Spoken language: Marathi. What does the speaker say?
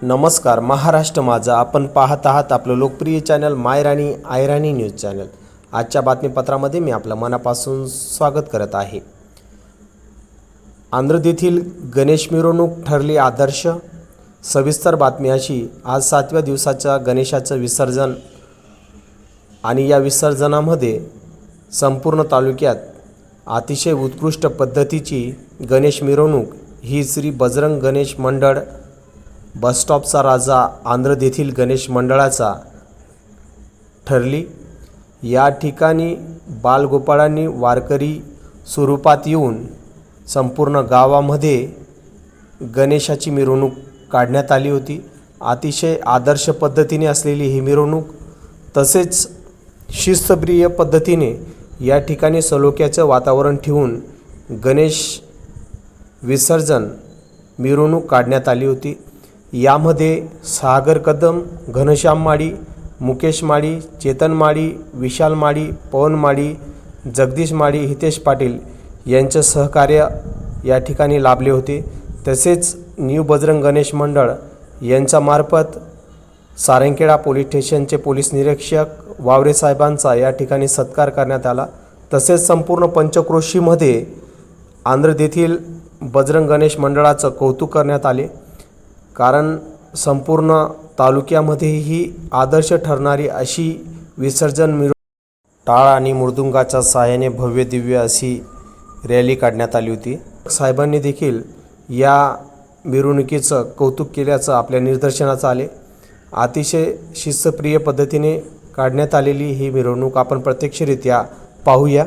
नमस्कार महाराष्ट्र माझा. आपण पाहत आहात आपलं लोकप्रिय चॅनल मायराणी आयराणी न्यूज चॅनल. आजच्या बातमीपत्रामध्ये मी आपलं मनापासून स्वागत करत आहे. आंध्रदेथील गणेश मिरवणूक ठरली आदर्श. सविस्तर बातमी अशी आज सातव्या दिवसाच्या गणेशाचं विसर्जन आणि या विसर्जनामध्ये संपूर्ण तालुक्यात अतिशय उत्कृष्ट पद्धतीची गणेश मिरवणूक ही श्री बजरंग गणेश मंडळ बसस्टॉपचा राजा आंध्र येथील गणेश मंडळाचा ठरली. या ठिकाणी बालगोपाळांनी वारकरी स्वरूपात येऊन संपूर्ण गावामध्ये गणेशाची मिरवणूक काढण्यात आली होती. अतिशय आदर्श पद्धतीने असलेली ही मिरवणूक तसेच शिस्तप्रिय पद्धतीने या ठिकाणी सलोख्याचं वातावरण ठेवून गणेश विसर्जन मिरवणूक काढण्यात आली होती. यामध्ये सागर कदम घनश्याम माळी मुकेश माळी चेतन माळी विशाल माळी पवन माळी जगदीश माळी हितेश पाटील यांचं सहकार्य या ठिकाणी लाभले होते. तसेच न्यू बजरंग गणेश मंडळ यांच्यामार्फत सारंगखेडा पोलीस स्टेशनचे पोलीस निरीक्षक वावरे साहेबांचा या ठिकाणी सत्कार करण्यात आला. तसेच संपूर्ण पंचक्रोशीमध्ये आंध्रदेथील बजरंग गणेश मंडळाचं कौतुक करण्यात आले. कारण संपूर्ण तालुक्यामध्येही आदर्श ठरणारी अशी विसर्जन मिरव टाळ आणि मृदुंगाच्या सहाय्याने भव्य दिव्य अशी रॅली काढण्यात आली होती. साहेबांनी देखील या मिरवणुकीचं कौतुक केल्याचं आपल्या निदर्शनाचं आले. अतिशय शिस्तप्रिय पद्धतीने काढण्यात आलेली ही मिरवणूक आपण प्रत्यक्षरित्या पाहूया.